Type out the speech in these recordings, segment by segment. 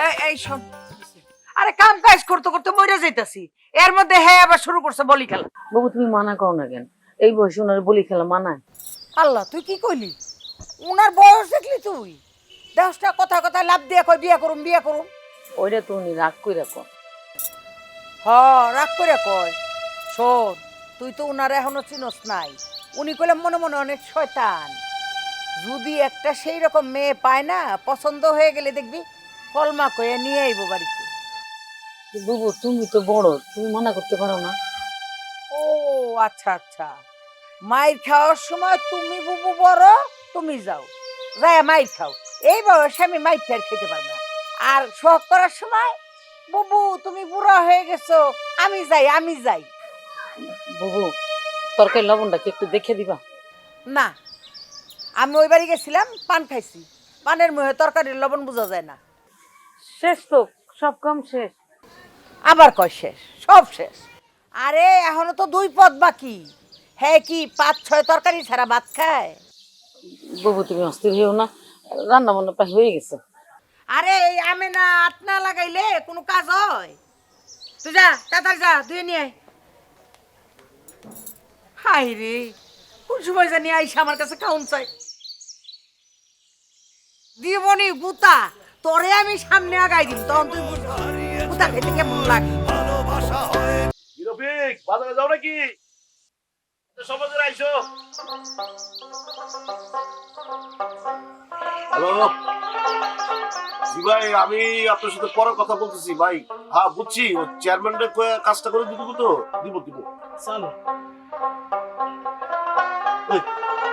এই এই শোন। আরে কাম কাজ করতে করতে মরে যাইতাছি। এর মধ্যে হ্যাঁ আবার শুরু করছে বলি খেলা। বাবু তুমি মানা করো না কেন? এই বয়সে ওনার বলি খেলা মানায়। আল্লাহ তুই কি কইলি? উনার বয়স দেখলি তুই? দশটা কথা কথা লাভ দিয়ে কই বিয়া করুম বিয়া করুম। ওইটা তো উনি রাগ করে রাখো হ রাগ করে কয়। শোন তুই তো উনার এখনও চিনস নাই। উনি কইলে মনে মনে অনেক শয়তান। যদি একটা সেই রকম মেয়ে পায় না পছন্দ হয়ে গেলে দেখবি কলমা কয়ে নিয়ে আইবো বাড়িতে। বাবু তুমি তো বড় তুমি মানা করতে পারো না। ও আচ্ছা আচ্ছা। মাইর খাওয়ার সময় তুমি বুবু বড় তুমি যাও। যাই মাইর খাও। এই বয়সে আমি মাইর টাইর খেতে পারব না। আর শখ করার সময় বুবু তুমি বুড়া হয়ে গেছো আমি যাই আমি যাই। বাবু তরকারি লবণটা কি একটু দেখে দিবা? না। আমি ওই বাড়ি গেছিলাম পান খাইছি। পানের মুখে তরকারির লবণ বোঝা যায় না। শেষ তো সব কাম শেষ। আবার কয় শেষ? সব শেষ। আরে এখনও তো দুই পদ বাকি। হ্যাঁ কি পাঁচ ছয় তরকারি ছাড়া ভাত খায়? বাবু তুমি অস্থির হইও না। রান্না বান্না প্রায় হয়ে গেছে। আরে এই আমে না আট না লাগাইলে কোনো কাজ হয়? তুই যা তাড়াতাড়ি যা ধুয়ে নিয়ে আয়। হাই রে কোন সময় জানি আইসা আমার কাছে কাউন চাই। দিবনি গুতা তোরে আমি সামনে আগাই দিম তখন তুই গুতা খেতে কেমন লাগে? রফিক বাজারে যাও নাকি? সবাই আইসো। হ্যালো। জি ভাই আমি আপনার সাথে পরে কথা বলতেছি। ভাই হ্যাঁ বুঝছি ও চেয়ারম্যানের কয়ে কাজটা করে দিব তো দিব দিব। চলো।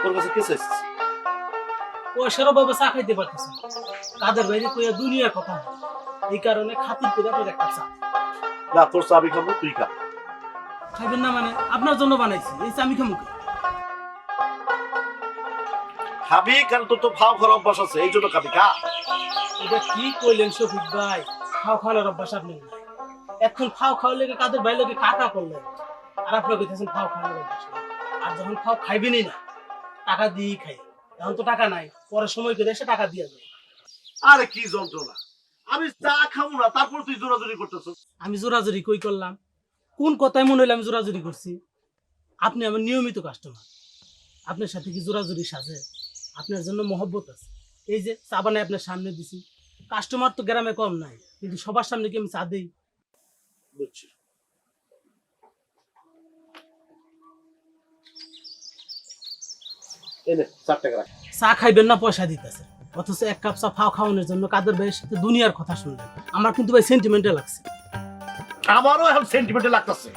তোর কাছে কে চাইছিস পয়সারও বাবা চা খাইতে পারতেছে না। কাদের বাইরে কইয়া দুনিয়ার কথা এই কারণে খাতির করে আপনার একটা চা না তোর চা আমি খাব তুই খা। খাইবেন না মানে? আপনার জন্য বানাইছি এই চা আমি খামু কে? খাবি কারণ তোর তো ফাও খাওয়ার অভ্যাস আছে এই জন্য খাবি খা। এটা কি কইলেন শফিক ভাই? খাও খাওয়ানোর অভ্যাস আপনি নাই। এখন খাও খাওয়া লেগে কাদের বাইরে লেগে কাকা করলেন? আর আপনি কইতেছেন খাও খাওয়ানোর অভ্যাস আর যখন খাও খাইবেনই না টাকা দিয়েই খাই এখন তো টাকা নাই পরে সময় করে এসে টাকা দিয়ে যাবে আরে কি যন্ত্রণা? আমি চা খাব না তারপর তুই জোরাজোরি করতেছ আমি জোরাজুরি কই করলাম? কোন কথায় মনে হইলে আমি জোরাজুরি করছি? আপনি আমার নিয়মিত কাস্টমার আপনার সাথে কি জোরাজুরি সাজে? আপনার জন্য মহব্বত আছে। এই যে চা বানাই আপনার সামনে দিছি। কাস্টমার তো গ্রামে কম নাই কিন্তু সবার সামনে কি আমি চা দিই? বুঝছি। চা খাইবেন না পয়সা দিতেছে। অথচ এক কাপ চা ফাও খাওয়ানোর জন্য কাদের ভাইয়ের সাথে দুনিয়ার কথা শুনলেন? আমার কিন্তু ভাই সেন্টিমেন্টাল লাগছে। আমারও এখন সেন্টিমেন্টে লাগতেছে।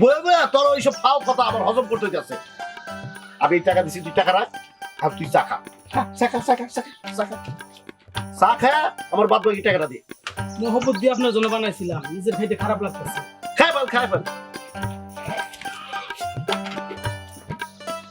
বয়ে বয়ে তোর ওইসব ফাও কথা আমার হজম করতে যাচ্ছে আমি এই টাকা দিছি তুই টাকা রাখ আর তুই চা খা। চা খা, চা খা, চা খা, চা খা। আমার বাদ বাকি টাকাটা দিয়ে মহব্বত দিয়ে আপনার জন্য বানাইছিলাম নিজের খাইতে খারাপ লাগতেছে। খাই বল খাই বল।